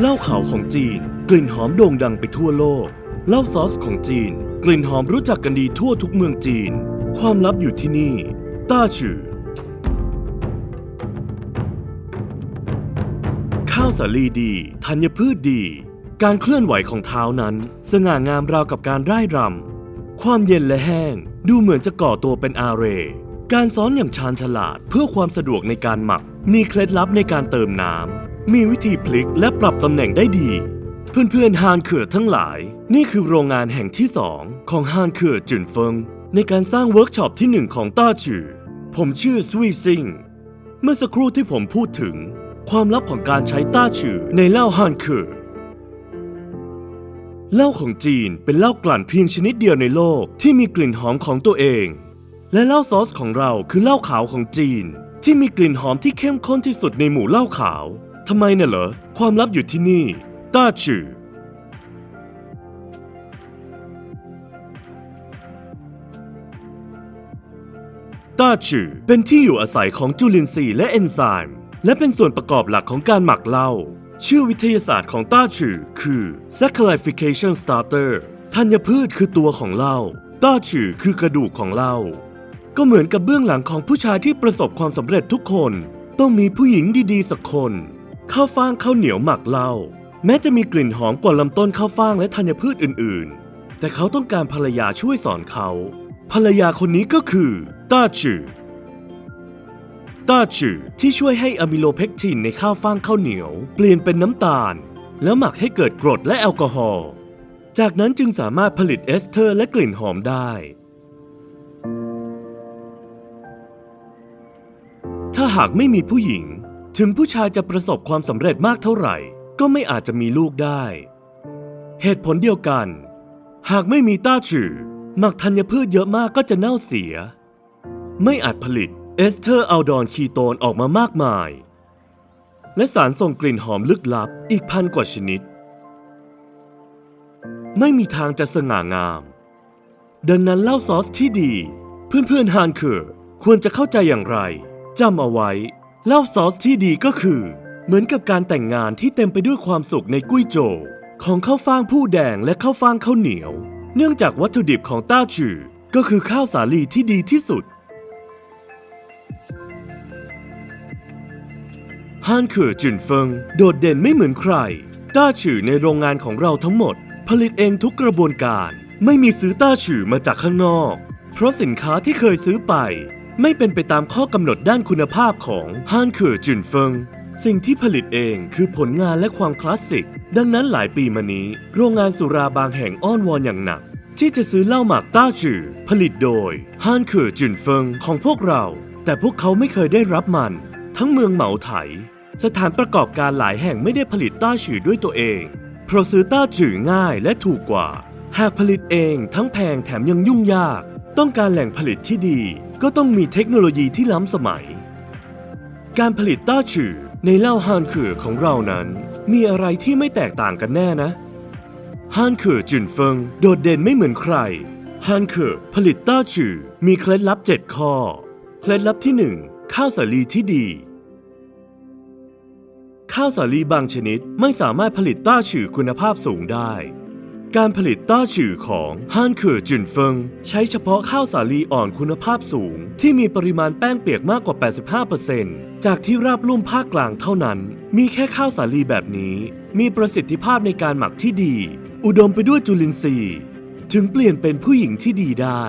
เหล้าขาวของจีน กลิ่นหอมโด่งดังไปทั่วโลกเหล้าซอสของจีน กลิ่นหอมรู้จักกันดีทั่วทุกเมืองจีน ความลับอยู่ที่นี่ ต้าฉือข้าวสาลีดีธัญพืชดี การเคลื่อนไหวของเท้านั้น สง่างามราวกับการร่ายรำความเย็นและแห้ง ดูเหมือนจะก่อตัวเป็นอาเร การซ้อนอย่างชาญฉลาดเพื่อความสะดวกในการหมัก มีเคล็ดลับในการเติมน้ำ มีวิธีพลิกและปรับตำแหน่งได้ดี เพื่อนๆฮานเขื่อทั้งหลาย นี่คือโรงงานแห่งที่สองของฮานเขื่อจุนเฟิง ในการสร้างเวิร์กช็อปที่หนึ่งของต้าจือผมชื่อสวีซิงเมื่อสักครู่ที่ผมพูดถึง ความลับของการใช้ต้าฉือในเหล้าฮันคือเหล้าของจีนเป็นเหล้ากลั่นเพียงชนิดเดียวในโลกที่มีกลิ่นหอมของตัวเอง และเหล้าซอสของเราคือเหล้าขาวของจีน ที่มีกลิ่นหอมที่เข้มข้นที่สุดในหมู่เหล้าขาวำไมน่ะเหรอ ความลับอยู่ที่นี่ต้าฉือต้าจือเป็นที่อยู่อาศัยของจุลินทรีย์และเอนไซม์และเป็นส่วนประกอบหลักของการหมักเหล้าชื่อวิทยาศาสตร์ของต้าจือคือ saccharification starter ธัญพืชคือตัวของเหล้าต้าจือคือกระดูกของเหล้าก็เหมือนกับเบื้องหลังของผู้ชายที่ประสบความสำเร็จทุกคน ต้องมีผู้หญิงดีๆสักคน ข้าวฟ่างข้าวเหนียวหมักเหล้าแม้จะมีกลิ่นหอมกว่าลำต้นข้าวฟ่างและธัญพืชอื่นๆ แต่เขาต้องการภรรยาช่วยสอนเขา ภรรยาคนนี้ก็คือต้าจือต้าจือที่ช่วยให้อะมิโลเพกตินในข้าวฟ่างข้าวเหนียว เปลี่ยนเป็นน้ำตาล แล้วหมักให้เกิดกรดและแอลกอฮอล์จากนั้นจึงสามารถผลิตเอสเทอร์และกลิ่นหอมได้ ถ้าหากไม่มีผู้หญิง ถึงผู้ชายจะประสบความสำเร็จมากเท่าไหร่ ก็ไม่อาจจะมีลูกได้ เหตุผลเดียวกัน หากไม่มีต้าจือหมักธัญพืชเยอะมากก็จะเน่าเสีย ไม่อาจผลิตเอสเทอร์อัลดอนคีโตนออกมามากมาย และสารส่งกลิ่นหอมลึกลับอีกพันกว่าชนิด ไม่มีทางจะสง่างาม ดังนั้นเหล้าซอสที่ดี เพื่อนๆฮานเคอร์ควรจะเข้าใจอย่างไรจำเอาไว้ เล้าซอสที่ดีก็คือ เหมือนกับการแต่งงานที่เต็มไปด้วยความสุขในกุ้ยโจวของข้าวฟ่างผู้แดงและข้าวฟ่างข้าวเหนียว เนื่องจากวัตถุดิบของต้าจือก็คือข้าวสาลีที่ดีที่สุดฮันเคือจุนเฟิงโดดเด่นไม่เหมือนใคร ต้าฉือในโรงงานของเราทั้งหมด ผลิตเองทุกกระบวนการ ไม่มีซื้อต้าฉือมาจากข้างนอก เพราะสินค้าที่เคยซื้อไป ไม่เป็นไปตามข้อกำหนดด้านคุณภาพของฮันเคือจุนเฟิง สิ่งที่ผลิตเองคือผลงานและความคลาสสิก ดังนั้นหลายปีมานี้ โรงงานสุราบางแห่งอ้อนวอนอย่างหนัก ที่จะซื้อเหล้าหมากต้าจือผลิตโดยฮันเคือจุนเฟิงของพวกเรา แต่พวกเขาไม่เคยได้รับมัน ทั้งเมืองเหมาไถ สถานประกอบการหลายแห่งไม่ได้ผลิตต้าฉือด้วยตัวเองเพราะซื้อต้าจือง่ายและถูกกว่า หากผลิตเองทั้งแพงแถมยังยุ่งยาก ต้องการแหล่งผลิตที่ดี ก็ต้องมีเทคโนโลยีที่ล้ำสมัย การผลิตต้าฉือในเหล้าฮานเขือของเรานั้น มีอะไรที่ไม่แตกต่างกันแน่นะฮานเขือจุนเฟิงโดดเด่นไม่เหมือนใครฮานเขือผลิตต้าฉือมีเคล็ดลับ 7 ข้อ เคล็ดลับที่ 1 ข้าวสาลีที่ดี ข้าวสาลีบางชนิดไม่สามารถผลิตต้าฉือคุณภาพสูงได้ การผลิตต้าฉือของฮันเคือจุนเฟิง ใช้เฉพาะข้าวสาลีอ่อนคุณภาพสูง ที่มีปริมาณแป้งเปียกมากกว่า 85%จากที่ราบลุ่มภาคกลางเท่านั้น มีแค่ข้าวสาลีแบบนี้ มีประสิทธิภาพในการหมักที่ดี อุดมไปด้วยจุลินทรีย์ ถึงเปลี่ยนเป็นผู้หญิงที่ดีได้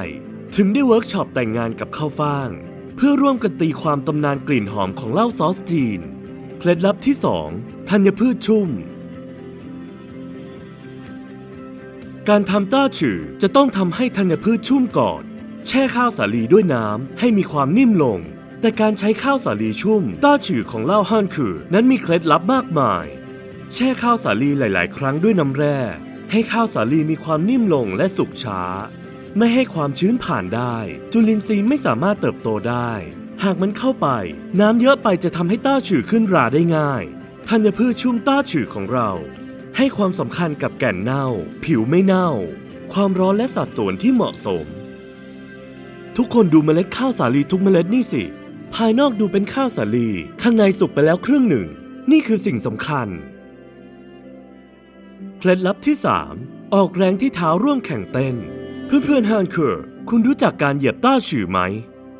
ถึงได้เวิร์กช็อปแต่งงานกับข้าวฟ่าง เพื่อร่วมกันตีความตำนานกลิ่นหอมของเหล้าซอสจีน เคล็ดลับที่ 2 ธัญพืชชุ่ม การทำต้าฉือจะต้องทำให้ธัญพืชชุ่มก่อน แช่ข้าวสาลีด้วยน้ำให้มีความนิ่มลง แต่การใช้ข้าวสาลีชุ่ม ต้าฉือของเหล้าฮั่นคือนั้นมีเคล็ดลับมากมาย แช่ข้าวสาลีหลาย ๆ ครั้งด้วยน้ำแร่ ให้ข้าวสาลีมีความนิ่มลงและสุกช้า ไม่ให้ความชื้นผ่านได้ จุลินทรีย์ไม่สามารถเติบโตได้ หากมันเข้าไป น้ำเยอะไปจะทำให้ต้าฉือขึ้นราได้ง่ายธัญพืชชุ่มต้าฉือของเรา ให้ความสำคัญกับแก่นเน่า ผิวไม่เน่า ความร้อนและสัดส่วนที่เหมาะสม ทุกคนดูเมล็ดข้าวสาลีทุกเมล็ดนี่สิ ภายนอกดูเป็นข้าวสาลี ข้างในสุกไปแล้วครึ่งหนึ่ง นี่คือสิ่งสำคัญ เคล็ดลับที่ 3 ออกแรงที่เท้าร่วมแข่งเต้น เพื่อนๆฮานเคอร์คุณรู้จักการเหยียบต้าฉือไหม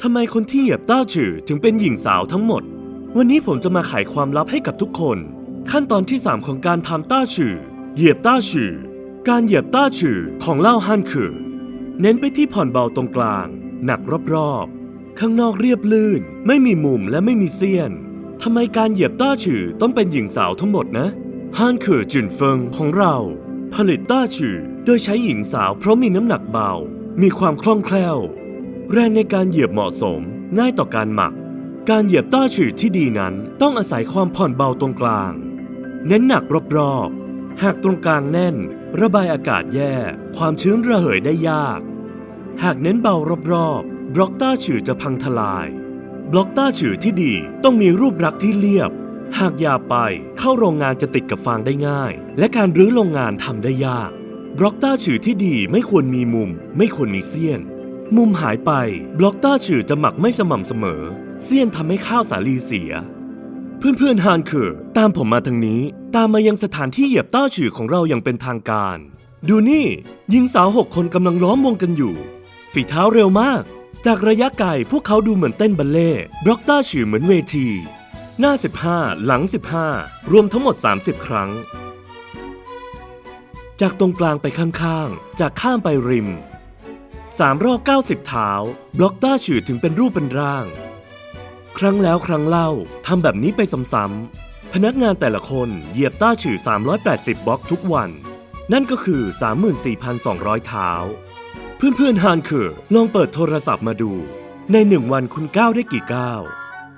ทำไมคนที่เหยียบต้าฉือถึงเป็นหญิงสาวทั้งหมด วันนี้ผมจะมาไขความลับให้กับทุกคน ขั้นตอนที่ 3 ของการทำต้าฉือเหยียบต้าฉือการเหยียบต้าฉือของเล่าฮันคือ เน้นไปที่ผ่อนเบาตรงกลาง หนักรอบๆ ข้างนอกเรียบลื่น ไม่มีมุมและไม่มีเสี้ยนทำไมการเหยียบต้าฉือต้องเป็นหญิงสาวทั้งหมดนะฮันคือจินเฟิงของเรา ผลิตต้าฉือโดยใช้หญิงสาวเพราะมีน้ำหนักเบา มีความคล่องแคล่ว แรงในการเหยียบเหมาะสม ง่ายต่อการหมัก การเหยียบต้าฉือที่ดีนั้นต้องอาศัยความผ่อนเบาตรงกลาง เน้นหนักรอบๆ หากตรงกลางแน่น ระบายอากาศแย่ ความชื้นระเหยได้ยาก หากเน้นเบารอบๆ บล็อกต้าฉือจะพังทลาย บล็อกต้าฉือที่ดีต้องมีรูปลักษ์ที่เรียบ หากยาไปเข้าโรงงานจะติดกับฟางได้ง่าย และการรื้อโรงงานทำได้ยาก บล็อกต้าฉือที่ดีไม่ควรมีมุม ไม่ควรมีเสี้ยน มุมหายไป บล็อกต้าฉือจะหมักไม่สม่ำเสมอ เสี้ยนทำให้ข้าวสาลีเสีย เพื่อนๆฮานคือตามผมมาทางนี้ ตามมายังสถานที่เหยียบต้าฉือของเราอย่างเป็นทางการ ดูนี่หญิงสาวหกคนกำลังล้อมวงกันอยู่ ฝีเท้าเร็วมาก จากระยะไกลพวกเขาดูเหมือนเต้นบัลเล่บล็อกต้าฉือเหมือนเวที หน้า 15 หลัง 15 รวมทั้งหมด 30 ครั้ง จากตรงกลางไปข้างๆ จากข้ามไปริม3รอบ90 เท้า บล็อกต้าฉือถึงเป็นรูปเป็นร่าง รั้งแล้วครั้งเล่าทำแบบนี้ไปซ้ำๆพนักงานแต่ละคนเหยียบต้าฉือ380 บล็อกทุกวัน นั่นก็คือ 34,200 เท้า เพื่อนๆฮานคือลองเปิดโทรศัพท์มาดู ในหนึ่งวันคุณก้าวได้กี่ก้าว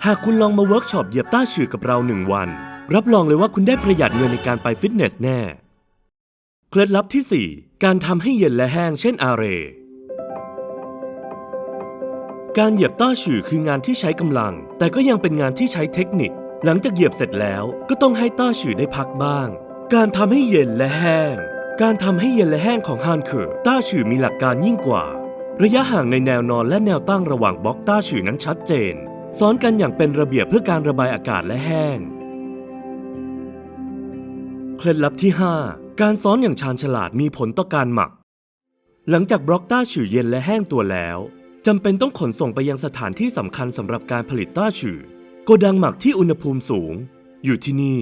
หากคุณลองมาเวิร์กช็อปเหยียบต้าฉือกับเราหนึ่งวัน รับรองเลยว่าคุณได้ประหยัดเงินในการไปฟิตเนสแน่ เคล็ดลับที่ 4 การทำให้เย็นและแห้งเช่นอาเร การเหยียบต้าฉื่อคืองานที่ใช้กำลัง แต่ก็ยังเป็นงานที่ใช้เทคนิค หลังจากเหยียบเสร็จแล้วก็ต้องให้ต้าฉื่อได้พักบ้าง การทำให้เย็นและแห้ง การทำให้เย็นและแห้งของฮานคือต้าฉื่อมีหลักการยิ่งกว่า ระยะห่างในแนวนอนและแนวตั้งระหว่างบล็อกต้าฉื่อนั้นชัดเจนซ้อนกันอย่างเป็นระเบียบเพื่อการระบายอากาศและแห้ง เคล็ดลับที่ 5 การซ้อนอย่างชาญฉลาดมีผลต่อการหมัก หลังจากบล็อกต้าฉื่อเย็นและแห้งตัวแล้ว จำเป็นต้องขนส่งไปยังสถานที่สำคัญสำหรับการผลิตต้าฉือโกดังหมักที่อุณหภูมิสูง อยู่ที่นี่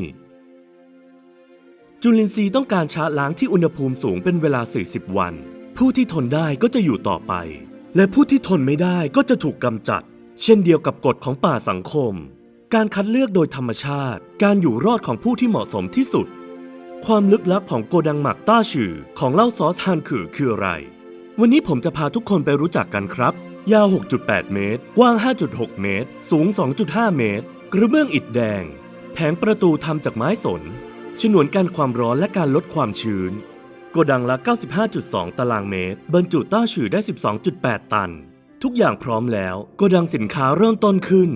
จุลินทรีย์ต้องการชาล้างที่อุณหภูมิสูงเป็นเวลา 40 วัน ผู้ที่ทนได้ก็จะอยู่ต่อไป และผู้ที่ทนไม่ได้ก็จะถูกกำจัด เช่นเดียวกับกฎของป่าสังคม การคัดเลือกโดยธรรมชาติ การอยู่รอดของผู้ที่เหมาะสมที่สุด ความลึกลับของโกดังหมักต้าฉือของเหล้าซอสฮันคือคืออะไรวันนี้ผมจะพาทุกคนไปรู้จักกันครับ ยาว 6.8 เมตร กว้าง 5.6 เมตร สูง 2.5 เมตร กระเบื้องอิฐแดง แผงประตูทำจากไม้สนฉนวนกันความร้อนและการลดความชื้น โกดังละ 95.2 ตารางเมตร บรรจุต้าฉือได้ 12.8 ตัน ทุกอย่างพร้อมแล้ว โกดังสินค้าเริ่มต้นขึ้น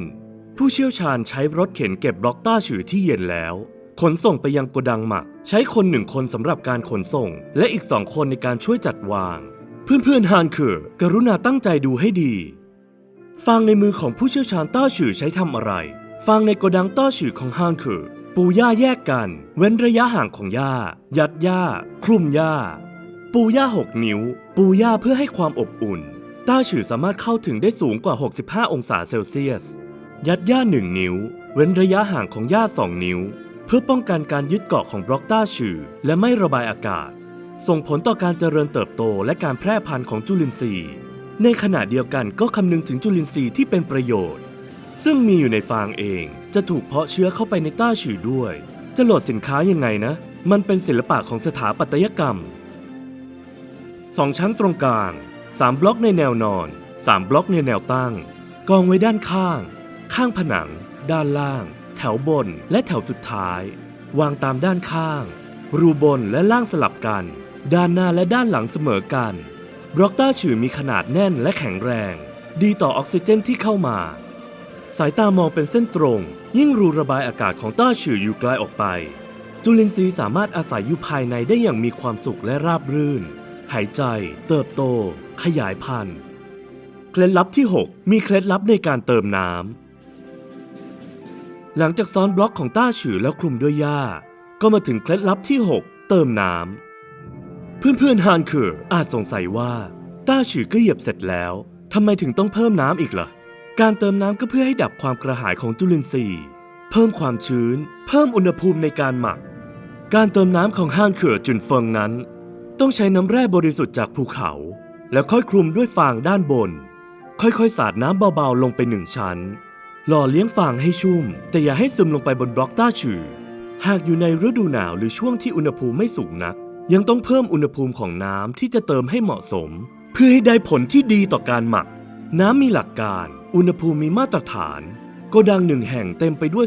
ผู้เชี่ยวชาญใช้รถเข็นเก็บบล็อกต้าฉือที่เย็นแล้ว ขนส่งไปยังโกดังหมัก ใช้คนหนึ่งคนสำหรับการขนส่ง และอีกสองคนในการช่วยจัดวาง เพื่อนๆฮานคือกรุณาตั้งใจดูให้ดี ฟางในมือของผู้เชี่ยวชาญต้าฉือใช้ทำอะไร ฟางในโกดังต้าฉือของฮานคือปูหญ้าแยกกัน เว้นระยะห่างของหญ้า ยัดหญ้า คลุมหญ้า ปูหญ้า 6 นิ้ว ปูหญ้าเพื่อให้ความอบอุ่น ต้าฉือสามารถเข้าถึงได้สูงกว่า 65 องศาเซลเซียส ยัดหญ้า 1 นิ้ว เว้นระยะห่างของหญ้า 2 นิ้ว เพื่อป้องกันการยึดเกาะของบล็อกต้าฉือและไม่ระบายอากาศ ส่งผลต่อการเจริญเติบโตและการแพร่พันธุ์ของจุลินทรีย์ ในขณะเดียวกันก็คำนึงถึงจุลินทรีย์ที่เป็นประโยชน์ ซึ่งมีอยู่ในฟางเองจะถูกเพาะเชื้อเข้าไปในต้าฉือด้วย จะโหลดสินค้ายังไงนะ มันเป็นศิลปะของสถาปัตยกรรมสองชั้นตรงกลาง 3 บล็อกในแนวนอน 3 บล็อกในแนวตั้ง กองไว้ด้านข้าง ข้างผนัง ด้านล่าง แถวบนและแถวสุดท้าย วางตามด้านข้าง รูบนและล่างสลับกัน ด้านหน้าและด้านหลังเสมอกัน บล็อกต้าฉือมีขนาดแน่นและแข็งแรง ดีต่อออกซิเจนที่เข้ามา สายตามองเป็นเส้นตรง ยิ่งรูระบายอากาศของต้าฉืออยู่ไกลออกไป จุลินทรีย์สามารถอาศัยอยู่ภายในได้อย่างมีความสุขและราบรื่น หายใจ เติบโต ขยายพันธุ์ เคล็ดลับที่ 6 มีเคล็ดลับในการเติมน้ำหลังจากซ้อนบล็อกของต้าฉือแล้วคลุมด้วยหญ้า ก็มาถึงเคล็ดลับที่ 6 เติมน้ำ เพื่อนๆฮานเคอร์อาจสงสัยว่า ต้าฉือก็เหยียบเสร็จแล้วทำไมถึงต้องเพิ่มน้ำอีกล่ะ การเติมน้ำก็เพื่อให้ดับความกระหายของจุลินทรีย์ เพิ่มความชื้น เพิ่มอุณหภูมิในการหมัก การเติมน้ำของฮานเขื่อจุนเฟิงนั้น ต้องใช้น้ำแร่บริสุทธิ์จากภูเขา แล้วค่อยคลุมด้วยฟางด้านบน ค่อยๆ สาดน้ำเบาๆลงไปหนึ่งชั้น หล่อเลี้ยงฟางให้ชุ่ม แต่อย่าให้ซึมลงไปบนบล็อกต้าฉือหากอยู่ในฤดูหนาวหรือช่วงที่อุณหภูมิไม่สูงนัก ยังต้องเพิ่มอุณหภูมิของน้ำที่จะเติมให้เหมาะสม เพื่อให้ได้ผลที่ดีต่อการหมัก น้ำมีหลักการ อุณหภูมิมีมาตรฐานโกดังหนึ่งแห่งเต็มไปด้วย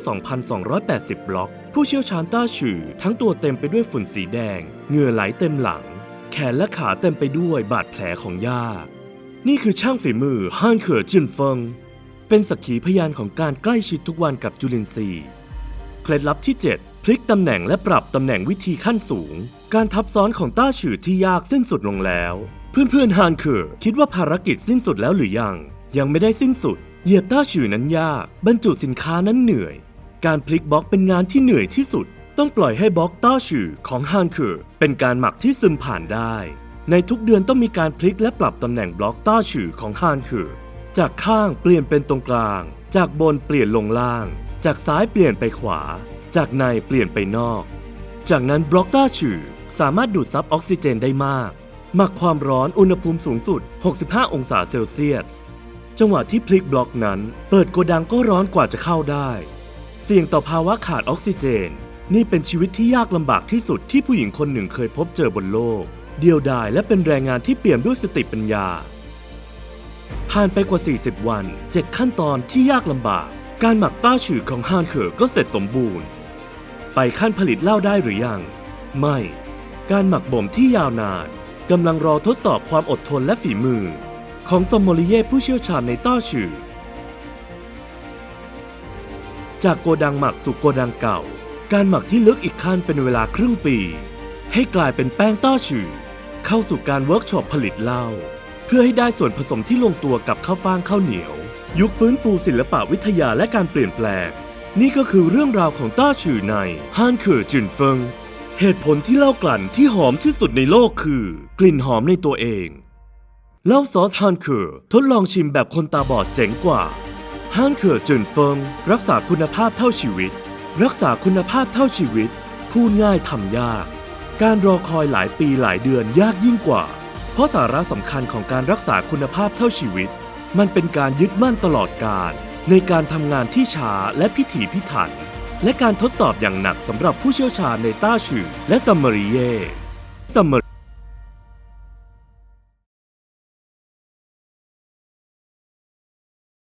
2,280 บล็อก ผู้เชี่ยวชาญต้าฉื่อทั้งตัวเต็มไปด้วยฝุ่นสีแดง เหงื่อไหลเต็มหลัง แขนและขาเต็มไปด้วยบาดแผลของหญ้านี่คือช่างฝีมือฮั่นเขอจินเฟิง เป็นสักขีพยานของการใกล้ชิดทุกวันกับจุลินทรีย์ เคล็ดลับที่ 7 พลิกตำแหน่งและปรับตำแหน่งวิธีขั้นสูง การทับซ้อนของต้าฉือที่ยากสิ้นสุดลงแล้ว เพื่อนๆฮานเคอร์คิดว่าภารกิจสิ้นสุดแล้วหรือยัง ยังไม่ได้สิ้นสุด เหยียบต้าฉือนั้นยาก บรรจุสินค้านั้นเหนื่อย การพลิกบล็อกเป็นงานที่เหนื่อยที่สุด ต้องปล่อยให้บล็อกต้าฉือของฮานเคอร์เป็นการหมักที่ซึมผ่านได้ ในทุกเดือนต้องมีการพลิกและปรับตำแหน่งบล็อกต้าฉือของฮานเคอร์จากข้างเปลี่ยนเป็นตรงกลาง จากบนเปลี่ยนลงล่าง จากซ้ายเปลี่ยนไปขวา จากในเปลี่ยนไปนอก จากนั้นบล็อกต้าฉือสามารถดูดซับออกซิเจนได้มาก หมักความร้อนอุณหภูมิสูงสุด 65 องศาเซลเซียส จังหวะที่พลิกบล็อกนั้น เปิดโกดังก็ร้อนกว่าจะเข้าได้ เสี่ยงต่อภาวะขาดออกซิเจน นี่เป็นชีวิตที่ยากลำบากที่สุดที่ผู้หญิงคนหนึ่งเคยพบเจอบนโลก เดียวดายและเป็นแรงงานที่เปี่ยมด้วยสติปัญญา ผ่านไปกว่า 40 วัน 7 ขั้นตอนที่ยากลำบาก การหมักต้าฉือของฮานเขอก็เสร็จสมบูรณ์ ไปขั้นผลิตเหล้าได้หรือยัง ไม่ การหมักบ่มที่ยาวนานกำลังรอทดสอบความอดทนและฝีมือ ของซอมโมลิเย่ผู้เชี่ยวชาญในต้าฉือจากโกดังหมักสู่โกดังเก่า การหมักที่ลึกอีกขั้นเป็นเวลาครึ่งปี ให้กลายเป็นแป้งต้าฉือเข้าสู่การเวิร์กช็อปผลิตเหล้าเพื่อให้ได้ส่วนผสมที่ลงตัวกับข้าวฟ่างข้าวเหนียว ยุคฟื้นฟูศิลปะวิทยาและการเปลี่ยนแปลง นี่ก็คือเรื่องราวของต้าฉือในฮันเขอจินเฟิง เหตุผลที่เล้ากลั่นที่หอมที่สุดในโลกคือ กลิ่นหอมในตัวเองเล้าซอสฮันเขอทดลองชิมแบบคนตาบอดเจ๋งกว่าฮันเขอจินเฟิง รักษาคุณภาพเท่าชีวิต รักษาคุณภาพเท่าชีวิต พูดง่ายทำยาก การรอคอยหลายปีหลายเดือนยากยิ่งกว่า เพราะสาระสำคัญของการรักษาคุณภาพเท่าชีวิต มันเป็นการยึดมั่นตลอดการ ในการทำงานที่ช้าและพิถีพิถัน และการทดสอบอย่างหนักสำหรับผู้เชี่ยวชาญในต้าชื่อและซัมมารีเย่ซัมมา